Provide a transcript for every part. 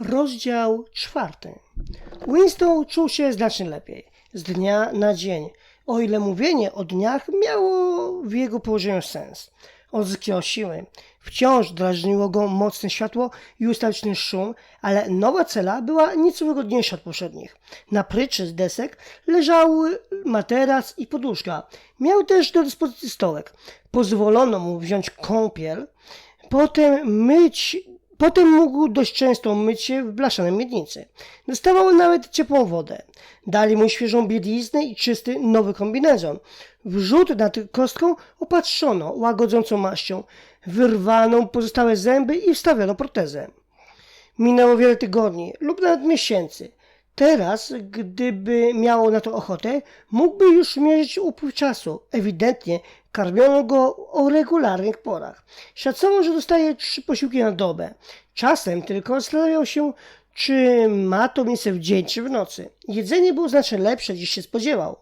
Rozdział czwarty. Winston czuł się znacznie lepiej, z dnia na dzień, o ile mówienie o dniach miało w jego położeniu sens. Odzyskiwał siły. Wciąż drażniło go mocne światło i ustawiczny szum, ale nowa cela była nieco wygodniejsza od poprzednich. Na pryczy z desek leżały materac i poduszka. Miał też do dyspozycji stołek. Pozwolono mu wziąć kąpiel, potem myć Potem mógł dość często myć się w blaszanej miednicy. Dostawał nawet ciepłą wodę. Dali mu świeżą bieliznę i czysty nowy kombinezon. Wrzód nad kostką opatrzono łagodzącą maścią. Wyrwano pozostałe zęby i wstawiono protezę. Minęło wiele tygodni lub nawet miesięcy. Teraz, gdyby miał na to ochotę, mógłby już mierzyć upływ czasu. Ewidentnie karmiono go o regularnych porach. Szacował, że dostaje trzy posiłki na dobę. Czasem tylko zastanawiał się, czy ma to miejsce w dzień czy w nocy. Jedzenie było znacznie lepsze niż się spodziewał.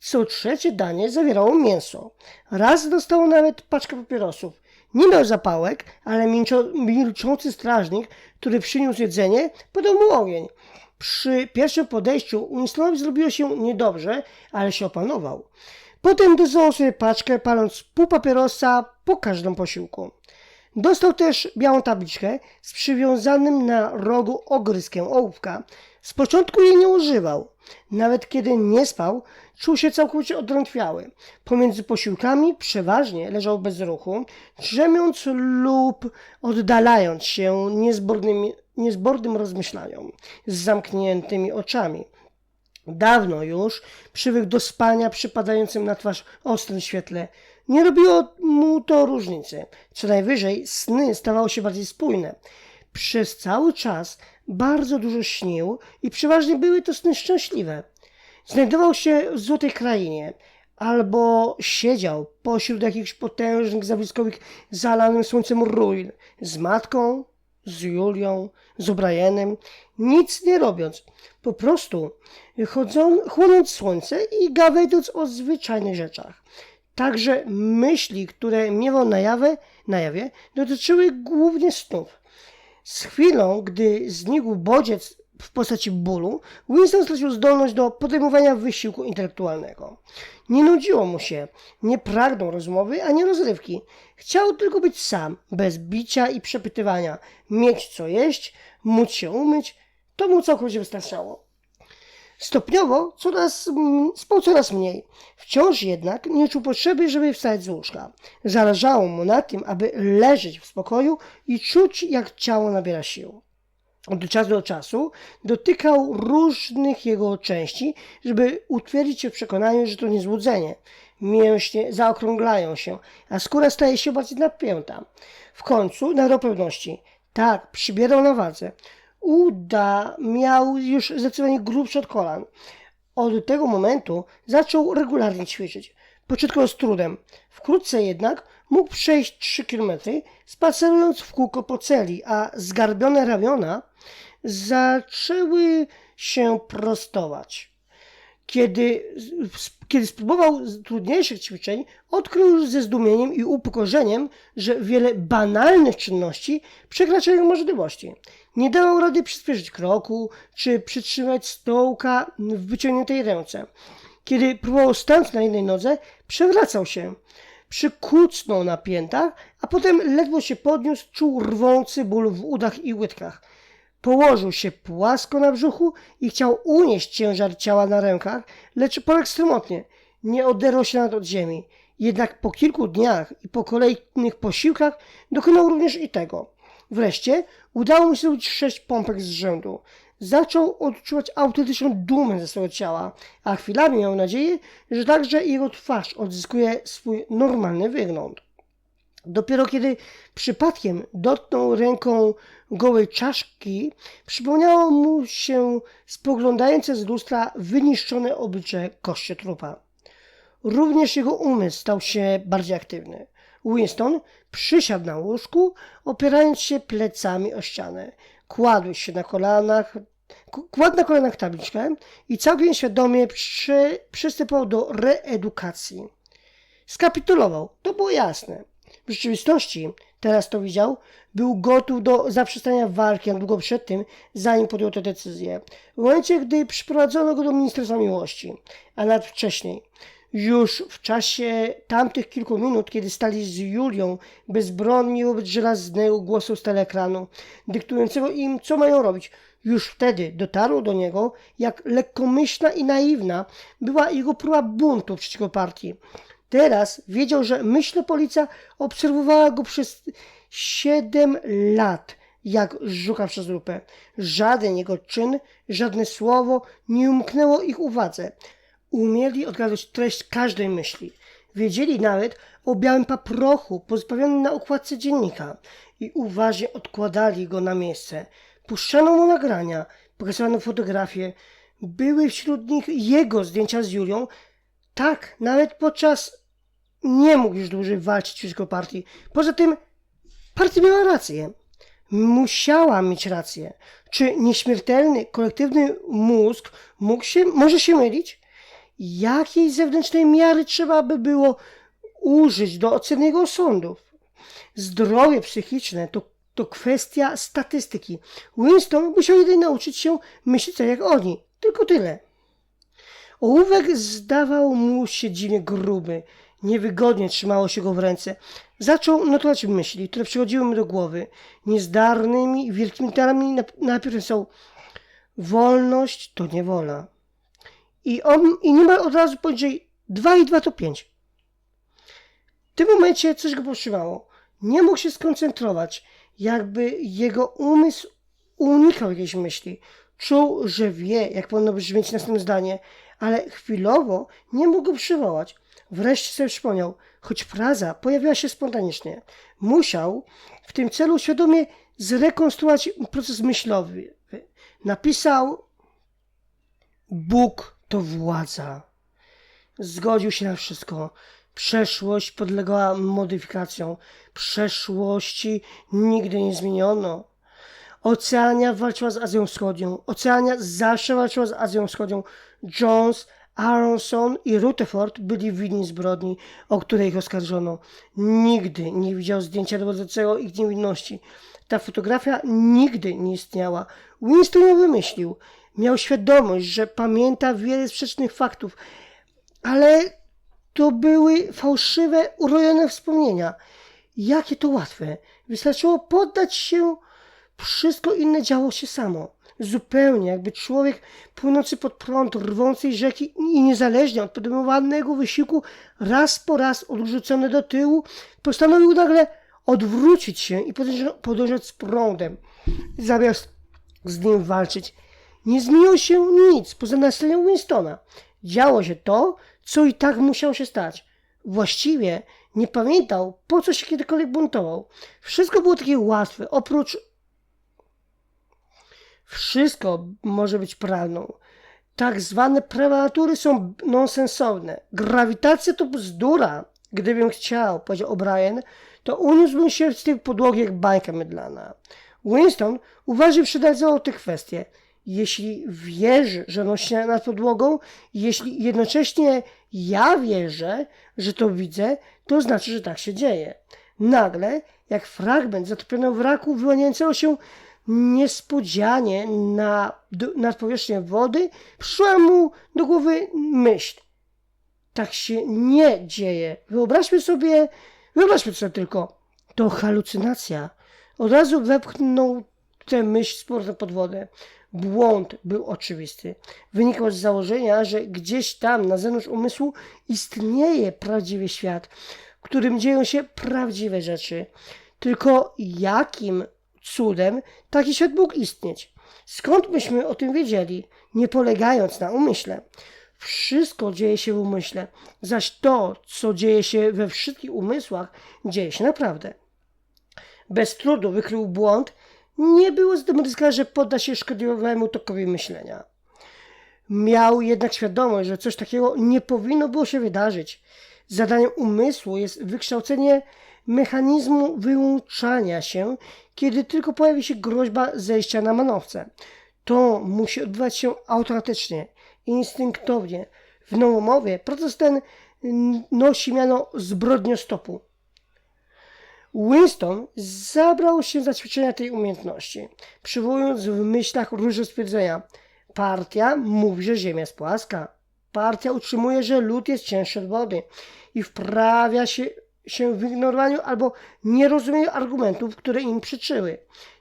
Co trzecie danie zawierało mięso. Raz dostał nawet paczkę papierosów. Nie miał zapałek, ale milczący strażnik, który przyniósł jedzenie, podał mu ogień. Przy pierwszym podejściu Winstonowi zrobiło się niedobrze, ale się opanował. Potem dozował sobie paczkę, paląc pół papierosa po każdym posiłku. Dostał też białą tabliczkę z przywiązanym na rogu ogryskiem ołówka. Z początku jej nie używał. Nawet kiedy nie spał, czuł się całkowicie odrętwiały. Pomiędzy posiłkami przeważnie leżał bez ruchu, drzemiąc lub oddalając się niezbornym, niezbornym rozmyślaniom, z zamkniętymi oczami. Dawno już przywykł do spania przypadającym na twarz ostrym świetle. Nie robiło mu to różnicy. Co najwyżej sny stawały się bardziej spójne. Przez cały czas bardzo dużo śnił i przeważnie były to sny szczęśliwe. Znajdował się w złotej krainie albo siedział pośród jakichś potężnych, zawiskowych, zalanym słońcem ruin z matką, z Julią, z O'Brienem, nic nie robiąc, po prostu chodzą, chłonąc słońce i gawędząc o zwyczajnych rzeczach. Także myśli, które miewał na jawie, na jawie dotyczyły głównie snów. Z chwilą, gdy znikł bodziec w postaci bólu, Winston stracił zdolność do podejmowania wysiłku intelektualnego. Nie nudziło mu się, nie pragnął rozmowy ani rozrywki. Chciał tylko być sam, bez bicia i przepytywania, mieć co jeść, móc się umyć. To mu całkowicie wystarczało. Stopniowo coraz, spał coraz mniej. Wciąż jednak nie czuł potrzeby, żeby wstać z łóżka. Zależało mu na tym, aby leżeć w spokoju i czuć, jak ciało nabiera sił. Od czasu do czasu dotykał różnych jego części, żeby utwierdzić się w przekonaniu, że to nie złudzenie. Mięśnie zaokrąglają się, a skóra staje się bardziej napięta. W końcu nabrał pewności. Tak, przybierał na wadze. Uda miał już zdecydowanie grubsze od kolan. Od tego momentu zaczął regularnie ćwiczyć. Początkowo z trudem. Wkrótce jednak mógł przejść 3 km, spacerując w kółko po celi, a zgarbione ramiona zaczęły się prostować. Kiedy, kiedy spróbował trudniejszych ćwiczeń, odkrył ze zdumieniem i upokorzeniem, że wiele banalnych czynności przekracza jego możliwości. Nie dawał rady przyspieszyć kroku, czy przytrzymać stołka w wyciągniętej ręce. Kiedy próbował stanąć na jednej nodze, przewracał się. Przykucnął na piętach, a potem ledwo się podniósł, czuł rwący ból w udach i łydkach. Położył się płasko na brzuchu i chciał unieść ciężar ciała na rękach, lecz poległ stromotnie. Nie oderwał się nawet od ziemi. Jednak po kilku dniach i po kolejnych posiłkach dokonał również i tego. Wreszcie udało mu się zrobić sześć pompek z rzędu. Zaczął odczuwać autentyczną dumę ze swojego ciała, a chwilami miał nadzieję, że także jego twarz odzyskuje swój normalny wygląd. Dopiero kiedy przypadkiem dotknął ręką gołej czaszki, przypomniało mu się spoglądające z lustra wyniszczone oblicze kościotrupa. Również jego umysł stał się bardziej aktywny. Winston przysiadł na łóżku, opierając się plecami o ścianę. Kładł się na kolanach, kładł na kolanach tabliczkę i całkiem świadomie przy, przystępował do reedukacji. Skapitulował, to było jasne. W rzeczywistości teraz to widział, był gotów do zaprzestania walki na długo przed tym, zanim podjął tę decyzję. W momencie, gdy przyprowadzono go do Ministerstwa Miłości, a nawet wcześniej, już w czasie tamtych kilku minut, kiedy stali z Julią bezbronni wobec żelaznego głosu z teleekranu, dyktującego im, co mają robić, już wtedy dotarło do niego, jak lekkomyślna i naiwna była jego próba buntu przeciwko partii. Teraz wiedział, że myślę policja obserwowała go przez siedem lat, jak żuka przez lupę. Żaden jego czyn, żadne słowo nie umknęło ich uwadze. Umieli odgadać treść każdej myśli. Wiedzieli nawet o białym paprochu pozbawionym na okładce dziennika i uważnie odkładali go na miejsce. Puszczano mu nagrania, pokazywano fotografie. Były wśród nich jego zdjęcia z Julią. Tak, nawet podczas nie mógł już dłużej walczyć przeciwko partii. Poza tym partia miała rację. Musiała mieć rację. Czy nieśmiertelny, kolektywny mózg mógł się, może się mylić? Jakiej zewnętrznej miary trzeba by było użyć do oceny jego osądów? Zdrowie psychiczne to, to kwestia statystyki. Winston musiał jedynie nauczyć się myśleć tak jak oni. Tylko tyle. Ołówek zdawał mu się dziwnie gruby. Niewygodnie trzymało się go w ręce. Zaczął notować myśli, które przychodziły mu do głowy. Niezdarnymi wielkimi nap- najpierw są wolność to niewola. I on i niemal od razu poniżej 2 i 2 to 5. W tym momencie coś go powstrzymało. Nie mógł się skoncentrować, jakby jego umysł unikał jakiejś myśli. Czuł, że wie, jak powinno brzmieć następne zdanie, ale chwilowo nie mógł go przywołać. Wreszcie sobie przypomniał, choć fraza pojawiła się spontanicznie. Musiał w tym celu świadomie zrekonstruować proces myślowy. Napisał Bóg to władza. Zgodził się na wszystko. Przeszłość podlegała modyfikacjom. Przeszłości nigdy nie zmieniono. Oceania walczyła z Azją Wschodnią. Oceania zawsze walczyła z Azją Wschodnią. Jones, Aronson i Rutherford byli winni zbrodni, o której ich oskarżono. Nigdy nie widział zdjęcia dowodzącego ich niewinności. Ta fotografia nigdy nie istniała. Winston ją wymyślił. Miał świadomość, że pamięta wiele sprzecznych faktów, ale to były fałszywe, urojone wspomnienia. Jakie to łatwe. Wystarczyło poddać się, wszystko inne działo się samo. Zupełnie jakby człowiek płynący pod prąd rwącej rzeki i niezależnie od podejmowanego wysiłku, raz po raz odrzucony do tyłu, postanowił nagle odwrócić się i podążać- z prądem, zamiast z nim walczyć. Nie zmieniło się nic poza nastrojem Winstona. Działo się to, co i tak musiało się stać. Właściwie nie pamiętał, po co się kiedykolwiek buntował. Wszystko było takie łatwe, oprócz wszystko może być prawdą. Tak zwane prawa są nonsensowne. Grawitacja to bzdura. Gdybym chciał, powiedział O'Brien, to uniósłbym się z tej podłogi jak bajka mydlana. Winston uważnie przeanalizował tę kwestię. Jeśli wierzy, że nosi nad podłogą, jeśli jednocześnie ja wierzę, że to widzę, to znaczy, że tak się dzieje. Nagle, jak fragment zatopionego wraku wyłaniającego się niespodzianie na, nad powierzchnię wody, przyszła mu do głowy myśl. Tak się nie dzieje. Wyobraźmy sobie, wyobraźmy sobie tylko, to halucynacja. Od razu wepchnął tę myśl z pod wodę. Błąd był oczywisty. Wynikał z założenia, że gdzieś tam na zewnątrz umysłu istnieje prawdziwy świat, w którym dzieją się prawdziwe rzeczy. Tylko jakim cudem taki świat mógł istnieć? Skąd byśmy o tym wiedzieli, nie polegając na umyśle? Wszystko dzieje się w umyśle, zaś to, co dzieje się we wszystkich umysłach, dzieje się naprawdę. Bez trudu wykrył błąd, nie było zbyt ryzyka, że podda się szkodliwemu tokowi myślenia. Miał jednak świadomość, że coś takiego nie powinno było się wydarzyć. Zadaniem umysłu jest wykształcenie mechanizmu wyłączania się, kiedy tylko pojawi się groźba zejścia na manowce. To musi odbywać się automatycznie, instynktownie. W nowomowie proces ten nosi miano zbrodniostopu. Winston zabrał się za ćwiczenia tej umiejętności, przywołując w myślach różne stwierdzenia. Partia mówi, że Ziemia jest płaska. Partia utrzymuje, że lód jest cięższy od wody i wprawia się, się w ignorowaniu albo nierozumieniu argumentów, które im przyczyły.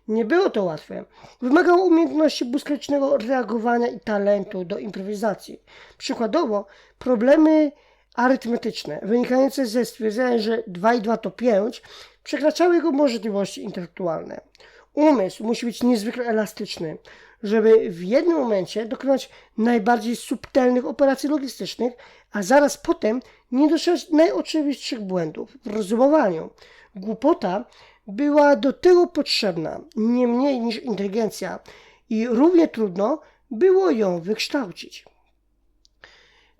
Nie było to łatwe. Wymagało umiejętności błyskawicznego reagowania i talentu do improwizacji. Przykładowo, problemy arytmetyczne wynikające ze stwierdzenia, że 2 i 2 to 5 przekraczały jego możliwości intelektualne. Umysł musi być niezwykle elastyczny, żeby w jednym momencie dokonać najbardziej subtelnych operacji logistycznych, a zaraz potem nie dostrzec najoczywistszych błędów w rozumowaniu. Głupota była do tego potrzebna nie mniej niż inteligencja i równie trudno było ją wykształcić.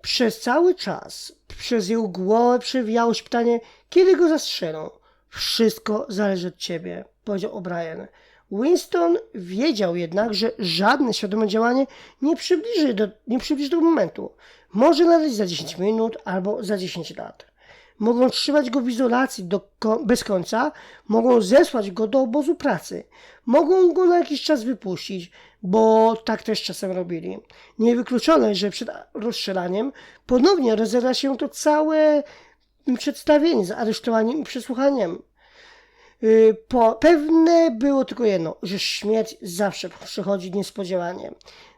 Przez cały czas przez jego głowę przewijało się pytanie, kiedy go zastrzelą. Wszystko zależy od ciebie, powiedział O'Brien. Winston wiedział jednak, że żadne świadome działanie nie przybliży do, nie przybliży do momentu. Może nadejść za 10 minut albo za 10 lat. Mogą trzymać go w izolacji do, bez końca, mogą zesłać go do obozu pracy, mogą go na jakiś czas wypuścić, bo tak też czasem robili. Niewykluczone, że przed rozstrzelaniem ponownie rozegra się to całe przedstawienie z aresztowaniem i przesłuchaniem. Yy, Po, pewne było tylko jedno, że śmierć zawsze przychodzi niespodziewanie,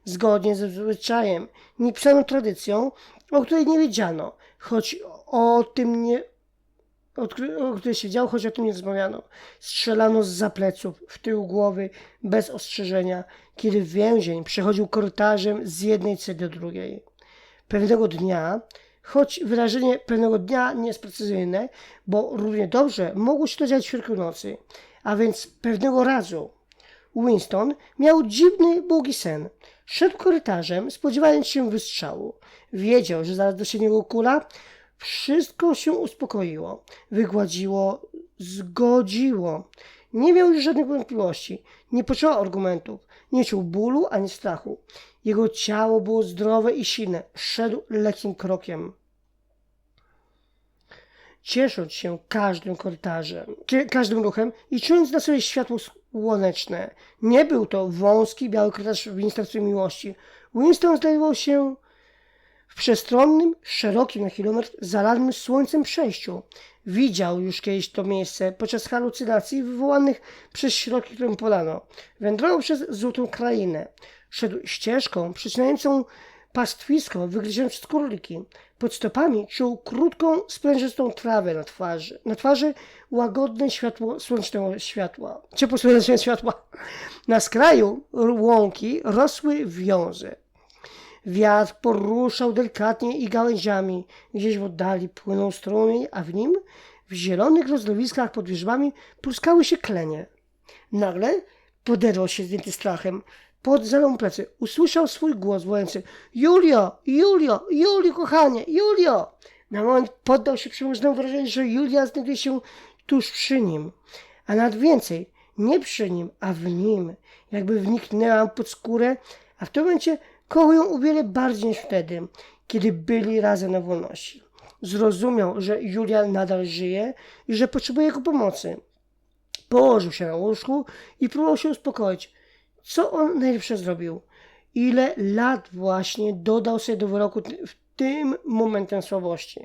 zgodnie ze zwyczajem, niepisaną tradycją, o której nie wiedziano, choć o tym nie, o, o której się działo, choć o tym nie rozmawiano. Strzelano z pleców, w tył głowy, bez ostrzeżenia, kiedy więzień przechodził korytarzem z jednej celi do drugiej. Pewnego dnia, choć wyrażenie pewnego dnia nie jest precyzyjne, bo równie dobrze mogło się to dziać w środku nocy, a więc pewnego razu Winston miał dziwny, błogi sen. Szedł korytarzem, spodziewając się wystrzału. Wiedział, że zaraz dosięgnie go kula. Wszystko się uspokoiło, wygładziło, zgodziło. Nie miał już żadnych wątpliwości, nie poczuł argumentów, nie czuł bólu ani strachu. Jego ciało było zdrowe i silne, szedł lekkim krokiem ciesząc się każdym korytarzem, każdym ruchem i czując na sobie światło słoneczne. Nie był to wąski, biały korytarz w Ministerstwie Miłości. Winston znajdował się w przestronnym, szerokim na kilometr, zalanym słońcem przejściu. Widział już kiedyś to miejsce podczas halucynacji wywołanych przez środki, którym podano. Wędrował przez złotą krainę. Szedł ścieżką przecinającą pastwisko, wygryziąc przez króliki. Pod stopami czuł krótką, sprężystą trawę na twarzy. Na twarzy łagodne światło słonecznego światła. Ciepło słonecznego światła. Na skraju łąki rosły wiązy. Wiatr poruszał delikatnie i gałęziami. Gdzieś w oddali płynął strumień, a w nim, w zielonych rozlewiskach pod wierzbami, pluskały się klenie. Nagle poderwał się zdjęty strachem. Pod zalą plecy usłyszał swój głos wołający Julio, Julio, Julio, kochanie, Julio! Na moment poddał się przymużnemu wrażeniu, że Julia znajduje się tuż przy nim. A nawet więcej, nie przy nim, a w nim. Jakby wniknęła pod skórę, a w tym momencie kochał ją o wiele bardziej niż wtedy, kiedy byli razem na wolności. Zrozumiał, że Julia nadal żyje i że potrzebuje jego pomocy. Położył się na łóżku i próbował się uspokoić. Co on najlepsze zrobił? Ile lat właśnie dodał sobie do wyroku w tym momentem słabości?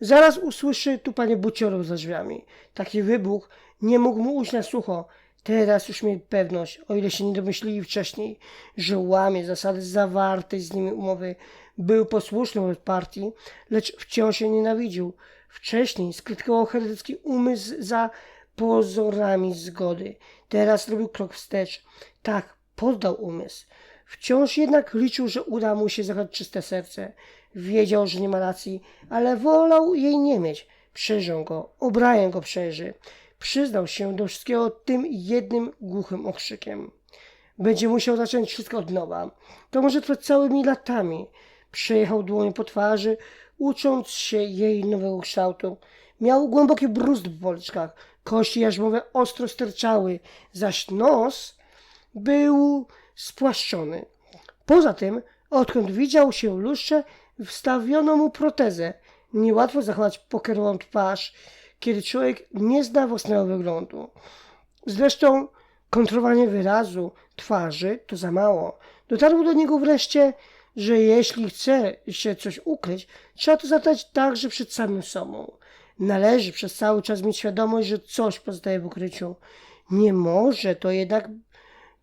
Zaraz usłyszy tu panie buciorów za drzwiami. Taki wybuch nie mógł mu ujść na sucho. Teraz już mieli pewność, o ile się nie domyślili wcześniej, że łamie zasady zawartej z nimi umowy. Był posłuszny wobec partii, lecz wciąż się nienawidził. Wcześniej skrytykował heretycki umysł za pozorami zgody. Teraz robił krok wstecz. Tak, poddał umysł. Wciąż jednak liczył, że uda mu się zachować czyste serce. Wiedział, że nie ma racji, ale wolał jej nie mieć. Przeżył go, O'Brien go przeży. Przyznał się do wszystkiego tym jednym głuchym okrzykiem. Będzie musiał zacząć wszystko od nowa. To może trwać całymi latami. Przejechał dłonią po twarzy, ucząc się jej nowego kształtu. Miał głęboki bruzd w policzkach, kości jarzmowe ostro sterczały, zaś nos był spłaszczony. Poza tym, odkąd widział się lustrze, wstawiono mu protezę. Niełatwo zachować pokerową twarz, kiedy człowiek nie zna własnego wyglądu. Zresztą kontrolowanie wyrazu twarzy to za mało. Dotarło do niego wreszcie, że jeśli chce się coś ukryć, trzeba to zadać także przed samym sobą. Należy przez cały czas mieć świadomość, że coś pozostaje w ukryciu. Nie może to jednak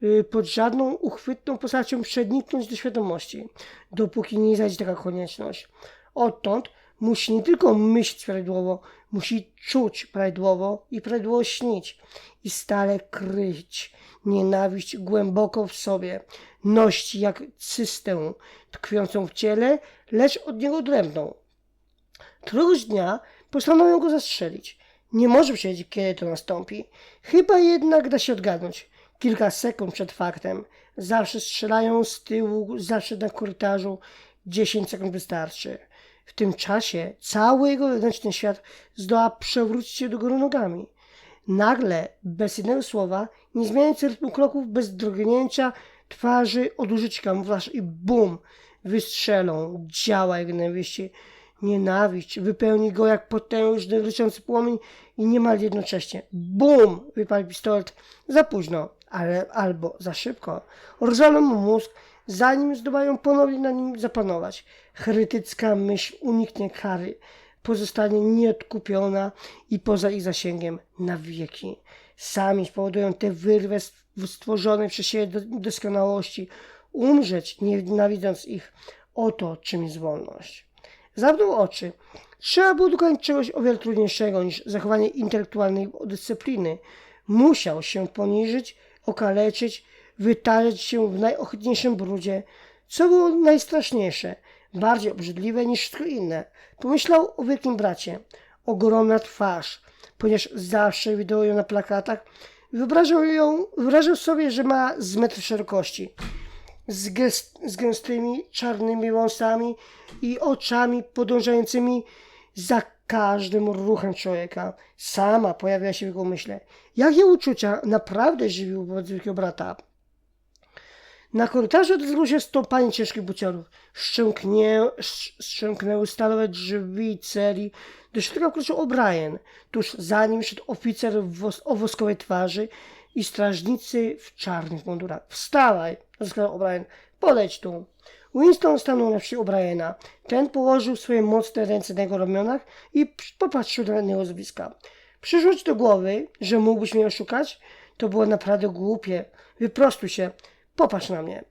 y, pod żadną uchwytną postacią przeniknąć do świadomości, dopóki nie zajdzie taka konieczność. Odtąd musi nie tylko myśleć prawidłowo, musi czuć prawidłowo i prawidłowo śnić i stale kryć nienawiść głęboko w sobie, nosić jak cystę tkwiącą w ciele, lecz od niego odrębną. Któregoś dnia postanowią go zastrzelić. Nie może wiedzieć, kiedy to nastąpi. Chyba jednak da się odgadnąć. Kilka sekund przed faktem. Zawsze strzelają z tyłu, zawsze na korytarzu. 10 sekund wystarczy. W tym czasie cały jego wewnętrzny świat zdoła przewrócić się do góry nogami. Nagle, bez jednego słowa, nie zmieniając rytmu kroków, bez drgnięcia twarzy, odurzyć kamuflaż i bum! Wystrzelą, działa jak nienawiści. Nienawiść wypełni go jak potężny, ryczący płomień i niemal jednocześnie. Bum! Wypali pistolet. Za późno, ale albo za szybko. Rozwalą mu mózg, zanim zdołają ponownie na nim zapanować. Heretycka myśl uniknie kary. Pozostanie nieodkupiona i poza ich zasięgiem na wieki. Sami spowodują tę wyrwę stworzonej przez siebie do- doskonałości. Umrzeć, nie nienawidząc ich. Oto czym jest wolność. Zamknął oczy. Trzeba było dokonać czegoś o wiele trudniejszego niż zachowanie intelektualnej dyscypliny. Musiał się poniżyć, okaleczyć, wytarzać się w najohydniejszym brudzie, co było najstraszniejsze, bardziej obrzydliwe niż wszystko inne. Pomyślał o wielkim bracie. Ogromna twarz, ponieważ zawsze widział ją na plakatach. Wyobrażał ją, wyobrażał sobie, że ma z metr szerokości z, gest, z gęstymi czarnymi wąsami i oczami podążającymi za każdym ruchem człowieka. Sama pojawiła się w jego myśle. Jakie uczucia naprawdę żywił wobec wielkiego brata? Na korytarzu się stąpanie ciężkich buciorów. Szczęknie, sz- szczęknęły stalowe drzwi celi. Do środka wkroczył O'Brien. Tuż za nim szedł oficer o woskowej twarzy i strażnicy w czarnych mundurach. Wstawaj, zaskakał O'Brien. Podejdź tu. Winston stanął na wsi O'Briena. Ten położył swoje mocne ręce na jego ramionach i popatrzył na niego z bliska. Przyszło do głowy, że mógłbyś mnie oszukać? To było naprawdę głupie. Wyprostuj się. Popatrz na mnie.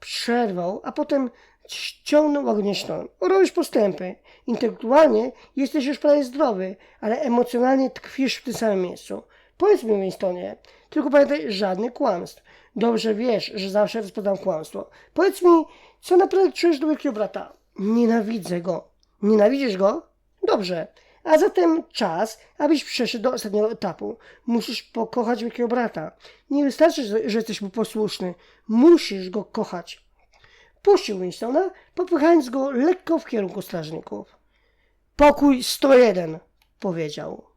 Przerwał, a potem ściągnął szton. Robisz postępy. Intelektualnie jesteś już prawie zdrowy, ale emocjonalnie tkwisz w tym samym miejscu. Powiedz mi, Winstonie, tylko pamiętaj żadnych kłamstw. Dobrze wiesz, że zawsze rozpoznam kłamstwo. Powiedz mi, co naprawdę czujesz do wielkiego brata? Nienawidzę go. Nienawidzisz go? Dobrze. A zatem czas, abyś przeszedł do ostatniego etapu. Musisz pokochać wielkiego brata. Nie wystarczy, że, jesteś mu posłuszny. Musisz go kochać. Puścił Winstona, popychając go lekko w kierunku strażników. Pokój 101, powiedział.